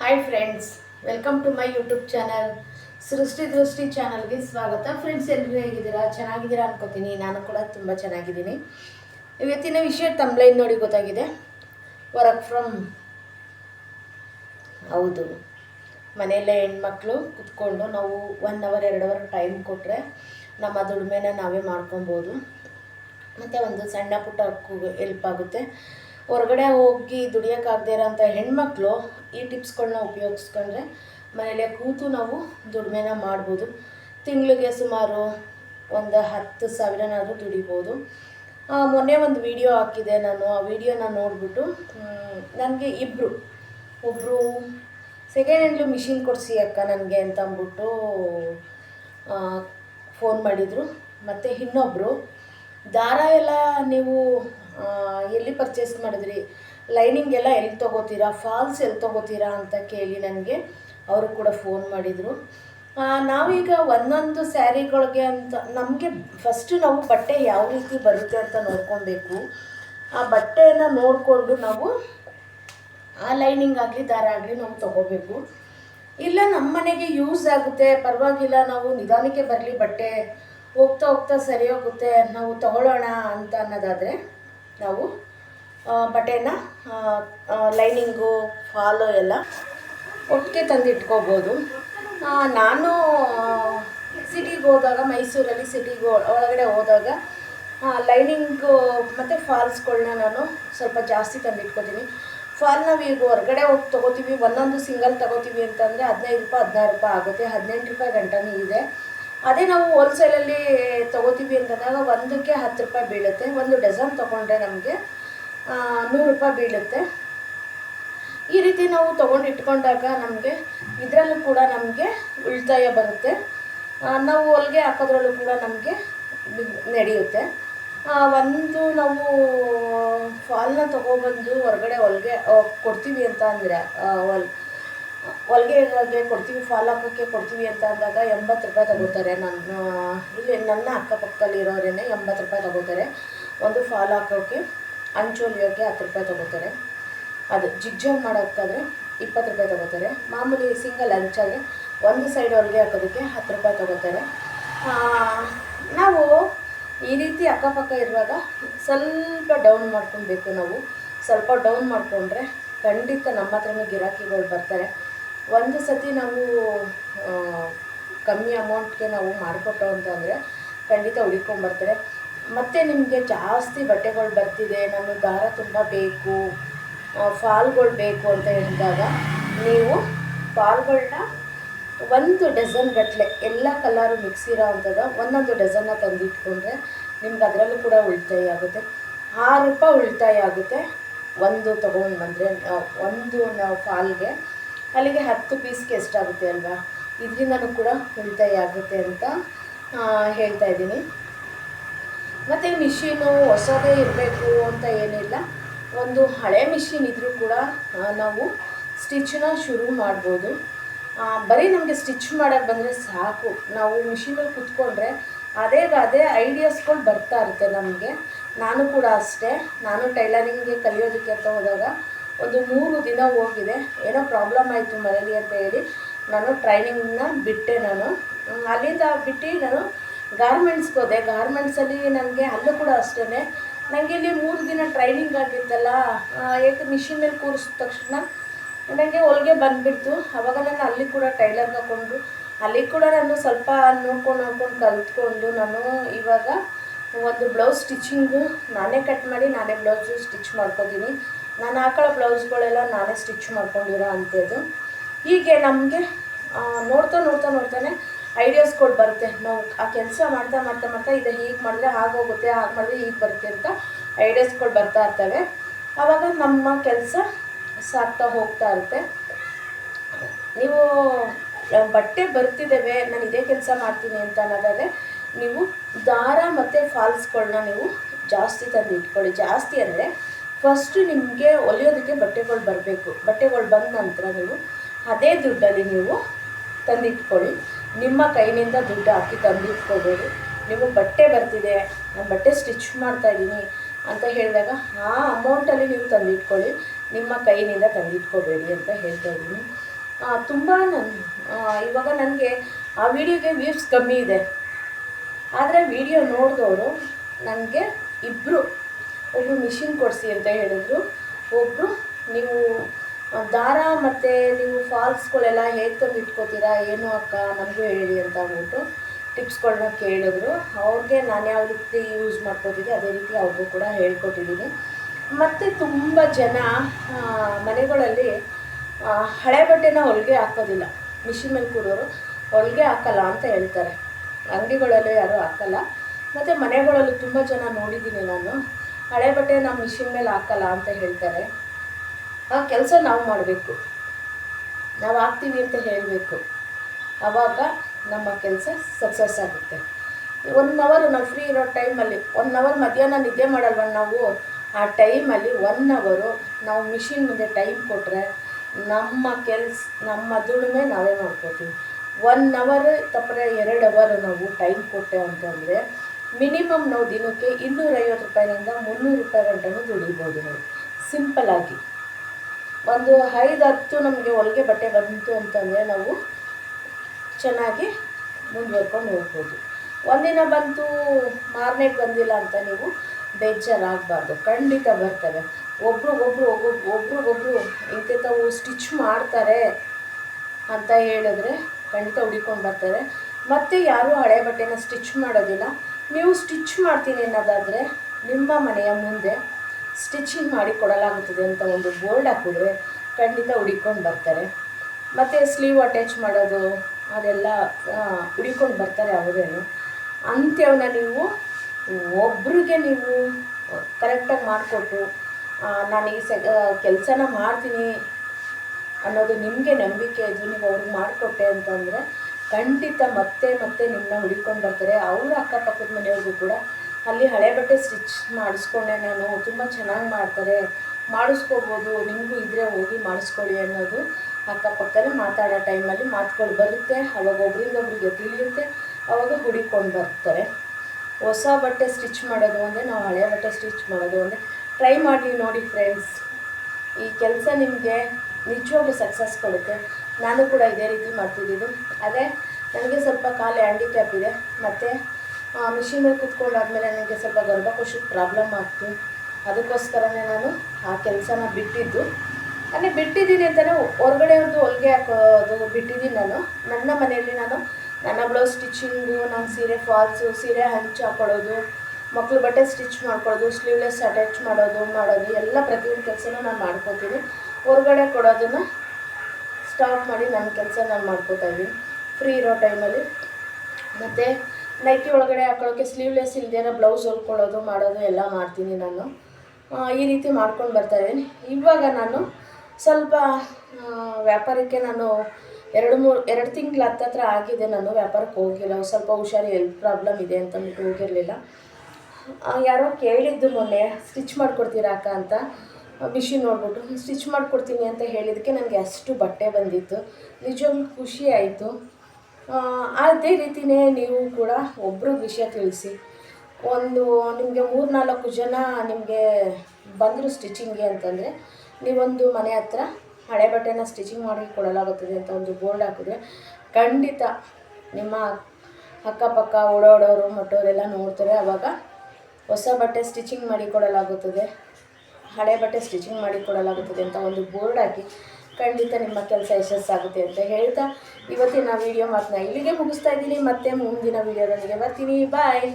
Hi friends welcome to my YouTube channel Srishti Drishti ಚಾನಲ್ಗೆ ಸ್ವಾಗತ. Friends ಎಲ್ಲರೂ ಹೇಗಿದ್ದೀರಾ? ಚೆನ್ನಾಗಿದ್ದೀರಾ ಅನ್ಕೋತೀನಿ. ನಾನು ಕೂಡ ತುಂಬ ಚೆನ್ನಾಗಿದ್ದೀನಿ. ಇವತ್ತಿನ ವಿಷಯ ತಮ್ಲೈನ್ ನೋಡಿ ಗೊತ್ತಾಗಿದೆ. ವರ್ಕ್ ಫ್ರಮ್ ಹೌದು. ಮನೆಯಲ್ಲೇ ಹೆಣ್ಮಕ್ಳು ಕುತ್ಕೊಂಡು ನಾವು ಒನ್ ಅವರ್ ಎರಡು ಅವರ್ ಟೈಮ್ ಕೊಟ್ಟರೆ ನಮ್ಮ ದುಡಿಮೆನ ನಾವೇ ಮಾಡ್ಕೊಬೋದು. ಮತ್ತು ಒಂದು ಸಣ್ಣ ಪುಟ್ಟ ಹೆಲ್ಪ್ ಆಗುತ್ತೆ. ಹೊರಗಡೆ ಹೋಗಿ ದುಡಿಯೋಕ್ಕಾಗದೇ ಇರೋಂಥ ಹೆಣ್ಮಕ್ಳು ಈ ಟಿಪ್ಸ್ಗಳನ್ನ ಉಪಯೋಗಿಸ್ಕೊಂಡ್ರೆ ಮನೇಲೆ ಕೂತು ನಾವು ದುಡಿಮೆನ ಮಾಡ್ಬೋದು. ತಿಂಗಳಿಗೆ ಸುಮಾರು ಒಂದು ಹತ್ತು ಸಾವಿರನಾದರೂ ದುಡಿಬೋದು. ಮೊನ್ನೆ ಒಂದು ವಿಡಿಯೋ ಹಾಕಿದೆ ನಾನು. ಆ ವಿಡಿಯೋನ ನೋಡಿಬಿಟ್ಟು ನನಗೆ ಇಬ್ಬರು ಒಬ್ಬರು ಸೆಕೆಂಡ್ ಹ್ಯಾಂಡ್ಲು ಮಿಷಿನ್ ಕೊಡಿಸಿ ಅಕ್ಕ ನನಗೆ ಅಂತ ಅಂದ್ಬಿಟ್ಟು ಫೋನ್ ಮಾಡಿದರು. ಮತ್ತು ಇನ್ನೊಬ್ಬರು ದಾರ ಎಲ್ಲ ನೀವು ಎಲ್ಲಿ ಪರ್ಚೇಸ್ ಮಾಡಿದ್ರಿ? ಲೈನಿಂಗ್ ಎಲ್ಲ ಎಲ್ಲಿ ತೊಗೋತೀರಾ? ಫಾಲ್ಸ್ ಎಲ್ಲಿ ತೊಗೋತೀರಾ ಅಂತ ಕೇಳಿ ನನಗೆ ಅವರು ಕೂಡ ಫೋನ್ ಮಾಡಿದರು. ನಾವೀಗ ಒಂದೊಂದು ಸ್ಯಾರಿಗಳಿಗೆ ಅಂತ ನಮಗೆ ಫಸ್ಟು ನಾವು ಬಟ್ಟೆ ಯಾವ ರೀತಿ ಬರುತ್ತೆ ಅಂತ ನೋಡ್ಕೊಬೇಕು. ಆ ಬಟ್ಟೆಯನ್ನು ನೋಡಿಕೊಂಡು ನಾವು ಆ ಲೈನಿಂಗ್ ಆಗಲಿ, ದಾರ ಆಗಲಿ ನಾವು ತೊಗೋಬೇಕು. ಇಲ್ಲ ನಮ್ಮ ಮನೆಗೆ ಯೂಸ್ ಆಗುತ್ತೆ, ಪರವಾಗಿಲ್ಲ ನಾವು ನಿಧಾನಕ್ಕೆ ಬರಲಿ, ಬಟ್ಟೆ ಹೋಗ್ತಾ ಹೋಗ್ತಾ ಸರಿ ಹೋಗುತ್ತೆ, ನಾವು ತಗೊಳ್ಳೋಣ ಅಂತ ಅನ್ನೋದಾದರೆ ನಾವು ಬಟ್ಟೆನ ಲೈನಿಂಗು, ಫಾಲು ಎಲ್ಲ ಒಟ್ಟಿಗೆ ತಂದು ಇಟ್ಕೋಬೋದು ನಾನು ಸಿಟಿಗೆ ಹೋದಾಗ, ಮೈಸೂರಲ್ಲಿ ಸಿಟಿಗೆ ಒಳಗಡೆ ಹೋದಾಗ ಲೈನಿಂಗು ಮತ್ತು ಫಾಲ್ಸ್ಗಳನ್ನ ನಾನು ಸ್ವಲ್ಪ ಜಾಸ್ತಿ ತಂದು ಇಟ್ಕೋತೀನಿ ಫಾಲ್ ನಾವು ಈಗ ಹೊರಗಡೆ ಹೋಗಿ ತೊಗೋತೀವಿ, ಒಂದೊಂದು ಸಿಂಗಲ್ ತೊಗೋತೀವಿ ಅಂತಂದರೆ ಹದಿನೈದು ರೂಪಾಯಿ, ಹದಿನಾರು ರೂಪಾಯಿ ಆಗುತ್ತೆ, ಹದಿನೆಂಟು ರೂಪಾಯಿ ಗಂಟನೂ ಇದೆ. ಅದೇ ನಾವು ಹೋಲ್ಸೇಲಲ್ಲಿ ತೊಗೋತೀವಿ ಅಂತಂದಾಗ ಒಂದಕ್ಕೆ ಹತ್ತು ರೂಪಾಯಿ ಬೀಳುತ್ತೆ, ಒಂದು ಡಜನ್ ತೊಗೊಂಡ್ರೆ ನಮಗೆ ನೂರು ರೂಪಾಯಿ ಬೀಳುತ್ತೆ. ಈ ರೀತಿ ನಾವು ತೊಗೊಂಡು ಇಟ್ಕೊಂಡಾಗ ನಮಗೆ ಇದರಲ್ಲೂ ಕೂಡ ನಮಗೆ ಉಳಿತಾಯ ಬರುತ್ತೆ. ನಾವು ಹೊಲಿಗೆ ಹಾಕೋದ್ರಲ್ಲೂ ಕೂಡ ನಮಗೆ ನಡೆಯುತ್ತೆ. ಒಂದು ನಾವು ಫಾಲ್ನ ತೊಗೊಬಂದು ಹೊರಗಡೆ ಹೊಲಿಗೆ ಕೊಡ್ತೀವಿ ಅಂತ ಅಂದರೆ ಹೊಲ್ ಹೊಲಿಗೆಗೆ ಕೊಡ್ತೀವಿ, ಫಾಲ್ ಹಾಕೋಕ್ಕೆ ಕೊಡ್ತೀವಿ ಅಂತ ಅಂದಾಗ ಎಂಬತ್ತು ರೂಪಾಯಿ ತಗೋತಾರೆ. ನನ್ನ ಇಲ್ಲಿ ನನ್ನ ಅಕ್ಕಪಕ್ಕದಲ್ಲಿ ಇರೋರೇನೆ ಎಂಬತ್ತು ರೂಪಾಯಿ ತಗೋತಾರೆ. ಒಂದು ಫಾಲ್ ಹಾಕೋಕ್ಕೆ ಅಂಚು ಹತ್ತು ರೂಪಾಯಿ ತೊಗೋತಾರೆ. ಅದು ಜಿಗ್ಜಾಗ್ ಮಾಡೋಕ್ಕಾದ್ರೆ ಇಪ್ಪತ್ತು ರೂಪಾಯಿ ತಗೋತಾರೆ. ಮಾಮೂಲಿ ಸಿಂಗಲ್ ಹಂಚಾದರೆ ಒಂದು ಸೈಡ್ ಹೊಲಿಗೆ ಹಾಕೋದಕ್ಕೆ ಹತ್ತು ರೂಪಾಯಿ ತಗೋತಾರೆ. ನಾವು ಈ ರೀತಿ ಅಕ್ಕಪಕ್ಕ ಇರುವಾಗ ಸ್ವಲ್ಪ ಡೌನ್ ಮಾಡ್ಕೊಬೇಕು ನಾವು. ಸ್ವಲ್ಪ ಡೌನ್ ಮಾಡಿಕೊಂಡ್ರೆ ಖಂಡಿತ ನಮ್ಮ ಹತ್ರನೂ ಗಿರಾಕಿಗಳು ಬರ್ತಾರೆ. ಒಂದು ಸತಿ ನಾವು ಕಮ್ಮಿ ಅಮೌಂಟ್ಗೆ ನಾವು ಮಾಡಿಕೊಟ್ಟು ಅಂತಂದರೆ ಖಂಡಿತ ಹುಡ್ಕೊಂಬರ್ತಾರೆ ಮತ್ತು ನಿಮಗೆ ಜಾಸ್ತಿ ಬಟ್ಟೆಗಳು ಬರ್ತಿದೆ ನಾನು ದಾರ ತುಂಬ ಬೇಕು ಫಾಲ್ಗಳು ಬೇಕು ಅಂತ ಹೇಳಿದಾಗ ನೀವು ಫಾಲ್ಗಳನ್ನ ಒಂದು ಡಜನ್ ಗಟ್ಟಲೆ ಎಲ್ಲ ಕಲರು ಮಿಕ್ಸ್ ಇರೋ ಅಂಥದ್ದು ಒಂದೊಂದು ಡಜನ್ನ ತಂದಿಟ್ಕೊಂಡ್ರೆ ನಿಮ್ಗೆ ಅದರಲ್ಲೂ ಕೂಡ ಉಳಿತಾಯ ಆಗುತ್ತೆ. ಆರು ರೂಪಾಯಿ ಉಳಿತಾಯ ಆಗುತ್ತೆ. ಒಂದು ತೊಗೊಂಡು ಬಂದರೆ ಒಂದು ನಾವು ಫಾಲ್ಗೆ ಅಲ್ಲಿಗೆ ಹತ್ತು ಪೀಸ್ಗೆ ಎಷ್ಟಾಗುತ್ತೆ ಅಲ್ವಾ? ಇದರಿಂದನೂ ಕೂಡ ಉಳಿತಾಯ ಆಗುತ್ತೆ ಅಂತ ಹೇಳ್ತಾ ಇದ್ದೀನಿ. ಮತ್ತು ಮಿಷಿನು ಹೊಸದೇ ಇರಬೇಕು ಅಂತ ಏನಿಲ್ಲ. ಒಂದು ಹಳೆ ಮಿಷಿನ್ ಇದ್ದರೂ ಕೂಡ ನಾವು ಸ್ಟಿಚ್ನ ಶುರು ಮಾಡ್ಬೋದು. ಬರೀ ನಮಗೆ ಸ್ಟಿಚ್ ಮಾಡೋಕ್ಕೆ ಬಂದರೆ ಸಾಕು. ನಾವು ಮಿಷಿನಲ್ಲಿ ಕುತ್ಕೊಂಡ್ರೆ ಅದೇ ಅದೇ ಐಡಿಯಾಸ್ಗಳು ಬರ್ತಾ ಇರುತ್ತೆ ನಮಗೆ. ನಾನು ಕೂಡ ಅಷ್ಟೇ. ನಾನು ಟೈಲರಿಂಗ್ಗೆ ಕಲಿಯೋದಕ್ಕೆ ಅಂತ ಹೋದಾಗ ಒಂದು ಮೂರು ದಿನ ಹೋಗಿದೆ. ಏನೋ ಪ್ರಾಬ್ಲಮ್ ಆಯಿತು ಮನೇಲಿ ಅಂತ ಹೇಳಿ ನಾನು ಟ್ರೈನಿಂಗ್ನ ಬಿಟ್ಟೆ ನಾನು. ಅಲ್ಲಿಂದ ಬಿಟ್ಟು ನಾನು ಗಾರ್ಮೆಂಟ್ಸ್ಗೆ ಹೋದೆ ಗಾರ್ಮೆಂಟ್ಸಲ್ಲಿ ನನಗೆ ಅಲ್ಲೂ ಕೂಡ ಅಷ್ಟೇ ನನಗೆ ಇಲ್ಲಿ ಮೂರು ದಿನ ಟ್ರೈನಿಂಗ್ ಆಗಿತ್ತಲ್ಲ ಏಕೆ ಮಿಷಿನ್ ಮೇಲೆ ಕೂರಿಸಿದ ತಕ್ಷಣ ನನಗೆ ಹೊಲಿಗೆ ಬಂದುಬಿಡ್ತು. ಅವಾಗ ನಾನು ಅಲ್ಲಿ ಕೂಡ ಟೈಲರ್ ಹಾಕ್ಕೊಂಡು ಅಲ್ಲಿ ಕೂಡ ನಾನು ಸ್ವಲ್ಪ ನೋಡ್ಕೊಂಡು ನೋಡ್ಕೊಂಡು ಕಲ್ತ್ಕೊಂಡು ನಾನು ಇವಾಗ ಒಂದು ಬ್ಲೌಸ್ ಸ್ಟಿಚಿಂಗು ನಾನೇ ಕಟ್ ಮಾಡಿ ನಾನೇ ಬ್ಲೌಸು ಸ್ಟಿಚ್ ಮಾಡ್ಕೊತೀನಿ. ನಾನು ಹಾಕೊಳ್ಳೋ ಬ್ಲೌಸ್ಗಳೆಲ್ಲ ನಾನೇ ಸ್ಟಿಚ್ ಮಾಡ್ಕೊಂಡಿರೋ ಅಂಥದ್ದು. ಹೀಗೆ ನಮಗೆ ನೋಡ್ತಾ ನೋಡ್ತಾ, ನೋಡ್ತಾನೆ ಐಡಿಯಾಸ್ಗಳು ಬರುತ್ತೆ. ನಾವು ಆ ಕೆಲಸ ಮಾಡ್ತಾ ಮಾಡ್ತಾ ಮಾಡ್ತಾ ಇದು ಹೀಗೆ ಮಾಡಿದ್ರೆ ಹಾಗೋಗುತ್ತೆ ಹಾಗೆ ಮಾಡಿದ್ರೆ ಹೀಗೆ ಬರುತ್ತೆ ಅಂತ ಐಡಿಯಾಸ್ಗಳು ಬರ್ತಾ ಇರ್ತವೆ. ಆವಾಗ ನಮ್ಮ ಕೆಲಸ ಸಾಗ್ತಾ ಹೋಗ್ತಾ ಇರುತ್ತೆ. ನೀವು ಬಟ್ಟೆ ಬರ್ತಿದ್ದೇವೆ ನಾನು ಇದೇ ಕೆಲಸ ಮಾಡ್ತೀನಿ ಅಂತ ಅನ್ನೋದಾದರೆ ನೀವು ದಾರ ಮತ್ತು ಫಾಲ್ಸ್ಗಳನ್ನ ನೀವು ಜಾಸ್ತಿ ತಂದು ಇಟ್ಕೊಳ್ಳಿ. ಜಾಸ್ತಿ ಅಂದರೆ ಫಸ್ಟು ನಿಮಗೆ ಹೊಲಿಯೋದಕ್ಕೆ ಬಟ್ಟೆಗಳು ಬರಬೇಕು. ಬಟ್ಟೆಗಳು ಬಂದ ನಂತರ ನೀವು ಅದೇ ದುಡ್ಡಲ್ಲಿ ನೀವು ತಂದಿಟ್ಕೊಳ್ಳಿ. ನಿಮ್ಮ ಕೈನಿಂದ ದುಡ್ಡು ಹಾಕಿ ತಂದಿಟ್ಕೋಬೋದು. ನಿಮಗೆ ಬಟ್ಟೆ ಬರ್ತಿದೆ, ನಾನು ಬಟ್ಟೆ ಸ್ಟಿಚ್ ಮಾಡ್ತಾ ಇದ್ದೀನಿ ಅಂತ ಹೇಳಿದಾಗ, ಆ ಅಮೌಂಟಲ್ಲಿ ನೀವು ತಂದಿಟ್ಕೊಳ್ಳಿ, ನಿಮ್ಮ ಕೈನಿಂದ ತಂದಿಟ್ಕೋಬೇಡಿ ಅಂತ ಹೇಳ್ತಾ ಇದ್ದೀನಿ. ತುಂಬ ನನ್ನ ಇವಾಗ ನನಗೆ ಆ ವಿಡಿಯೋಗೆ ವ್ಯೂಸ್ ಕಮ್ಮಿ ಇದೆ. ಆದರೆ ವಿಡಿಯೋ ನೋಡಿದವರು ನನಗೆ ಇಬ್ಬರು ಒಬ್ಬರು ಮಿಷಿನ್ ಕೊಡಿಸಿ ಅಂತ ಹೇಳಿದ್ರು. ಒಬ್ಬರು ನೀವು ದಾರ ಮತ್ತು ನೀವು ಫಾಲ್ಸ್ಗಳೆಲ್ಲ ಹೇಗೆ ತಂದು ಇಟ್ಕೋತೀರಾ, ಏನು ಅಕ್ಕ, ನಮಗೂ ಹೇಳಿ ಅಂತ ಅಂದ್ಬಿಟ್ಟು ಟಿಪ್ಸ್ಗಳನ್ನ ಕೇಳಿದ್ರು. ಅವ್ರಿಗೆ ನಾನು ಯಾವ ರೀತಿ ಯೂಸ್ ಮಾಡ್ಕೋತಿದ್ದೆ ಅದೇ ರೀತಿ ಅವ್ರಿಗೂ ಕೂಡ ಹೇಳ್ಕೊಟ್ಟಿದ್ದೀನಿ. ಮತ್ತು ತುಂಬ ಜನ ಮನೆಗಳಲ್ಲಿ ಹಳೆ ಬಟ್ಟೆನ ಹೊಲಿಗೆ ಹಾಕೋದಿಲ್ಲ. ಮಿಷಿನ್ ಮೇಲೆ ಕೂಡೋರು ಹೊಲಿಗೆ ಹಾಕಲ್ಲ ಅಂತ ಹೇಳ್ತಾರೆ. ಅಂಗಡಿಗಳಲ್ಲಿ ಯಾರೂ ಹಾಕಲ್ಲ. ಮತ್ತು ಮನೆಗಳಲ್ಲೂ ತುಂಬ ಜನ ನೋಡಿದ್ದೀನಿ ನಾನು. ಹಳೆ ಬಟ್ಟೆ ನಾವು ಮಿಷಿನ್ ಮೇಲೆ ಹಾಕಲ್ಲ ಅಂತ ಹೇಳ್ತಾರೆ. ಆ ಕೆಲಸ ನಾವು ಮಾಡಬೇಕು. ನಾವು ಆಗ್ತೀವಿ ಅಂತ ಹೇಳಬೇಕು. ಆವಾಗ ನಮ್ಮ ಕೆಲಸ ಸಕ್ಸಸ್ ಆಗುತ್ತೆ. ಒನ್ ಅವರ್ ನಾವು ಫ್ರೀ ಇರೋ ಟೈಮಲ್ಲಿ ಒನ್ ಅವರ್ ಮಧ್ಯಾಹ್ನ ನಿದ್ದೆ ಮಾಡಲ್ವ ನಾವು? ಆ ಟೈಮಲ್ಲಿ ಒನ್ ಅವರು ನಾವು ಮಿಷಿನ್ ಮುಂದೆ ಟೈಮ್ ಕೊಟ್ಟರೆ ನಮ್ಮ ಕೆಲ್ಸ, ನಮ್ಮ ದುಡಿಮೆ ನಾವೇ ಮಾಡ್ಕೋತೀವಿ. ಒನ್ ಅವರ್ ತಪ್ಪರೆ ಎರಡು ಅವರ್ ನಾವು ಟೈಮ್ ಕೊಟ್ಟೆ ಅಂತಂದರೆ ಮಿನಿಮಮ್ ನಾವು ದಿನಕ್ಕೆ ಇನ್ನೂರೈವತ್ತು ರೂಪಾಯಿನಿಂದ ಮುನ್ನೂರು ರೂಪಾಯಿ ಗಂಟೆನೂ ದುಡಿಬೋದು ನಾವು. ಸಿಂಪಲ್ಲಾಗಿ ಒಂದು ಐದು, ಹತ್ತು ನಮಗೆ ಹೊಲಿಗೆ ಬಟ್ಟೆ ಬಂತು ಅಂತಂದರೆ ನಾವು ಚೆನ್ನಾಗಿ ಮುಂದುವರ್ಕೊಂಡು ಹೋಗ್ಬೋದು. ಒಂದಿನ ಬಂತು ಮಾರನೇ ಬಂದಿಲ್ಲ ಅಂತ ನೀವು ಬೇಜಾರಾಗಬಾರ್ದು. ಖಂಡಿತ ಬರ್ತವೆ. ಒಬ್ರಿಗೊಬ್ರು ಒಬ್ರಿಗೊಬ್ರು ಇಂಥವು ಸ್ಟಿಚ್ ಮಾಡ್ತಾರೆ ಅಂತ ಹೇಳಿದ್ರೆ ಖಂಡಿತ ಹುಡಿಕೊಂಡು ಬರ್ತಾರೆ. ಮತ್ತು ಯಾರೂ ಹಳೆ ಬಟ್ಟೆನ ಸ್ಟಿಚ್ ಮಾಡೋದಿಲ್ಲ. ನೀವು ಸ್ಟಿಚ್ ಮಾಡ್ತೀನಿ ಅನ್ನೋದಾದರೆ ನಿಮ್ಮ ಮನೆಯ ಮುಂದೆ ಸ್ಟಿಚಿಂಗ್ ಮಾಡಿ ಕೊಡಲಾಗುತ್ತದೆ ಅಂತ ಒಂದು ಬೋರ್ಡ್ ಹಾಕಿದ್ರೆ ಖಂಡಿತ ಹುಡಿಕೊಂಡು ಬರ್ತಾರೆ. ಮತ್ತು ಸ್ಲೀವ್ ಅಟ್ಯಾಚ್ ಮಾಡೋದು, ಅದೆಲ್ಲ ಹುಡಿಕೊಂಡು ಬರ್ತಾರೆ ಅವರೇನು ಅಂತ್ಯವನ್ನ ನೀವು, ಒಬ್ರಿಗೆ ನೀವು ಕರೆಕ್ಟಾಗಿ ಮಾಡಿಕೊಟ್ಟು ನಾನು ಈ ಸೆಗ ಕೆಲಸನ ಮಾಡ್ತೀನಿ ಅನ್ನೋದು ನಿಮಗೆ ನಂಬಿಕೆ ಇದು ನೀವು ಅವ್ರಿಗೆ ಮಾಡಿಕೊಟ್ಟೆ ಅಂತಂದರೆ ಖಂಡಿತ ಮತ್ತೆ ಮತ್ತೆ ನಿಮ್ಮನ್ನ ಹುಡಿಕೊಂಡು ಬರ್ತಾರೆ. ಅವ್ರ ಅಕ್ಕಪಕ್ಕದ ಮನೆಯವ್ರಿಗೂ ಕೂಡ ಅಲ್ಲಿ ಹಳೆ ಬಟ್ಟೆ ಸ್ಟಿಚ್ ಮಾಡಿಸ್ಕೊಂಡೆ ನಾನು. ತುಂಬ ಚೆನ್ನಾಗಿ ಮಾಡ್ತಾರೆ. ಮಾಡಿಸ್ಕೋಬೋದು. ನಿಮಗೂ ಇದ್ರೆ ಹೋಗಿ ಮಾಡಿಸ್ಕೊಳ್ಳಿ ಅನ್ನೋದು ಅಕ್ಕಪಕ್ಕನೇ ಮಾತಾಡೋ ಟೈಮಲ್ಲಿ ಮಾತುಗಳು ಬರುತ್ತೆ. ಅವಾಗ ಒಬ್ರಿಂದ ಒಬ್ರಿಗೆ ತಿಳಿಯುತ್ತೆ. ಅವಾಗ ಹುಡಿಕೊಂಡು ಬರ್ತಾರೆ. ಹೊಸ ಬಟ್ಟೆ ಸ್ಟಿಚ್ ಮಾಡೋದು ಅಂದರೆ ನಾವು ಹಳೆ ಬಟ್ಟೆ ಸ್ಟಿಚ್ ಮಾಡೋದು ಅಂದರೆ ಟ್ರೈ ಮಾಡಿ ನೋಡಿ ಫ್ರೆಂಡ್ಸ್ ಈ ಕೆಲಸ ನಿಮಗೆ ನಿಜವಾಗ್ಲೂ ಸಕ್ಸಸ್ ಕೊಡುತ್ತೆ. ನಾನು ಕೂಡ ಇದೇ ರೀತಿ ಮಾಡ್ತಿದ್ದಿದ್ದು ಅದೇ, ನನಗೆ ಸ್ವಲ್ಪ ಕಾಲು ಹ್ಯಾಂಡಿಕ್ಯಾಪ್ ಇದೆ. ಮತ್ತು ಮಿಷಿನ್ ಮೇಲೆ ಕುತ್ಕೊಂಡಾದ್ಮೇಲೆ ನನಗೆ ಸ್ವಲ್ಪ ಗರ್ಭಕೋಶದ ಪ್ರಾಬ್ಲಮ್ ಆಗ್ತು. ಅದಕ್ಕೋಸ್ಕರನೇ ನಾನು ಆ ಕೆಲಸನ ಬಿಟ್ಟಿದ್ದು. ಅಲ್ಲಿ ಬಿಟ್ಟಿದ್ದೀನಿ ಅಂತಲೇ ಹೊರಗಡೆ ಒಂದು ಹೊಲಿಗೆ ಹಾಕೋದು ಬಿಟ್ಟಿದ್ದೀನಿ ನಾನು. ನನ್ನ ಮನೆಯಲ್ಲಿ ನಾನು ನನ್ನ ಬ್ಲೌಸ್ ಸ್ಟಿಚಿಂಗು ನಾನು ಸೀರೆ ಫಾಲ್ಸು ಸೀರೆ ಹಂಚು ಹಾಕೊಳ್ಳೋದು ಮಕ್ಕಳು ಬಟ್ಟೆ ಸ್ಟಿಚ್ ಮಾಡ್ಕೊಳ್ಳೋದು ಸ್ಲೀವ್ಲೆಸ್ ಅಟ್ಯಾಚ್ ಮಾಡೋದು ಮಾಡೋದು, ಎಲ್ಲ ಪ್ರತಿಯೊಂದು ಕೆಲಸನೂ ನಾನು ಮಾಡ್ಕೋತೀನಿ. ಹೊರಗಡೆ ಕೊಡೋದನ್ನು ಸ್ಟಾಪ್ ಮಾಡಿ ನನ್ನ ಕೆಲಸ ನಾನು ಮಾಡ್ಕೋತಾ ಇದ್ದೀನಿ. ಫ್ರೀ ಇರೋ ಟೈಮಲ್ಲಿ ಮತ್ತು ನೈಟಿ ಒಳಗಡೆ ಹಾಕೊಳ್ಳೋಕ್ಕೆ ಸ್ಲೀವ್ಲೆಸ್ ಇಲ್ದೇನೋ ಬ್ಲೌಸ್ ಹೊಲ್ಕೊಳ್ಳೋದು, ಮಾಡೋದು ಎಲ್ಲ ಮಾಡ್ತೀನಿ ನಾನು. ಈ ರೀತಿ ಮಾಡ್ಕೊಂಡು ಬರ್ತಾ ಇದ್ದೀನಿ. ಇವಾಗ ನಾನು ಸ್ವಲ್ಪ ವ್ಯಾಪಾರಕ್ಕೆ ನಾನು ಎರಡು ಮೂರು, ಎರಡು ತಿಂಗಳು ಹತ್ತತ್ರ ಆಗಿದೆ ನಾನು ವ್ಯಾಪಾರಕ್ಕೆ ಹೋಗಿಲ್ಲ. ಸ್ವಲ್ಪ ಹುಷಾರಿ ಹೆಲ್ತ್ ಪ್ರಾಬ್ಲಮ್ ಇದೆ ಅಂತಂದ್ಬಿಟ್ಟು ಹೋಗಿರಲಿಲ್ಲ. ಯಾರೋ ಕೇಳಿದ್ದು ಮೊನ್ನೆ ಸ್ಟಿಚ್ ಮಾಡಿಕೊಡ್ತೀರಾ ಅಕ್ಕ? ಅಂತ. ಮಿಷಿನ್ ನೋಡ್ಬಿಟ್ಟು ಸ್ಟಿಚ್ ಮಾಡಿಕೊಡ್ತೀನಿ ಅಂತ ಹೇಳಿದ್ದಕ್ಕೆ ನನಗೆ ಅಷ್ಟು ಬಟ್ಟೆ ಬಂದಿತ್ತು. ನಿಜವಾಗ್ಲೂ ಖುಷಿ ಆಯಿತು. ಅದೇ ರೀತಿಯೇ ನೀವು ಕೂಡ ಒಬ್ಬರು ವಿಷಯ ತಿಳಿಸಿ. ಒಂದು ನಿಮಗೆ ಮೂರು ನಾಲ್ಕು ಜನ ನಿಮಗೆ ಬಂದರು ಸ್ಟಿಚಿಂಗ್ಗೆ ಅಂತಂದರೆ, ನೀವೊಂದು ಮನೆ ಹತ್ರ ಹಳೆ ಬಟ್ಟೆನ ಸ್ಟಿಚಿಂಗ್ ಮಾಡಿ ಕೊಡಲಾಗುತ್ತದೆ ಅಂತ ಒಂದು ಬೋರ್ಡ್ ಹಾಕಿದ್ರೆ, ಖಂಡಿತ ನಿಮ್ಮ ಅಕ್ಕಪಕ್ಕ, ಓಡಾಡೋರು, ಮಟ್ಟೋರೆಲ್ಲ ನೋಡ್ತಾರೆ. ಆವಾಗ ಹೊಸ ಬಟ್ಟೆ ಸ್ಟಿಚಿಂಗ್ ಮಾಡಿ ಕೊಡಲಾಗುತ್ತದೆ. ಹಳೆ ಬಟ್ಟೆ ಸ್ಟಿಚಿಂಗ್ ಮಾಡಿ ಕೊಡಲಾಗುತ್ತದೆ ಅಂತ ಒಂದು ಬೋರ್ಡ್ ಹಾಕಿ ಖಂಡಿತ ನಿಮ್ಮ ಕೆಲಸ ಯಶಸ್ಸಾಗುತ್ತೆ ಅಂತ ಹೇಳ್ತಾ ಇವತ್ತಿನ ವಿಡಿಯೋ ಮಾತನ್ನ ಇಲ್ಲಿಗೆ ಮುಗಿಸ್ತಾ ಇದ್ದೀನಿ. ಮತ್ತೆ ಮುಂದಿನ ವಿಡಿಯೋದೊಂದಿಗೆ ಬರ್ತೀನಿ. ಬಾಯ್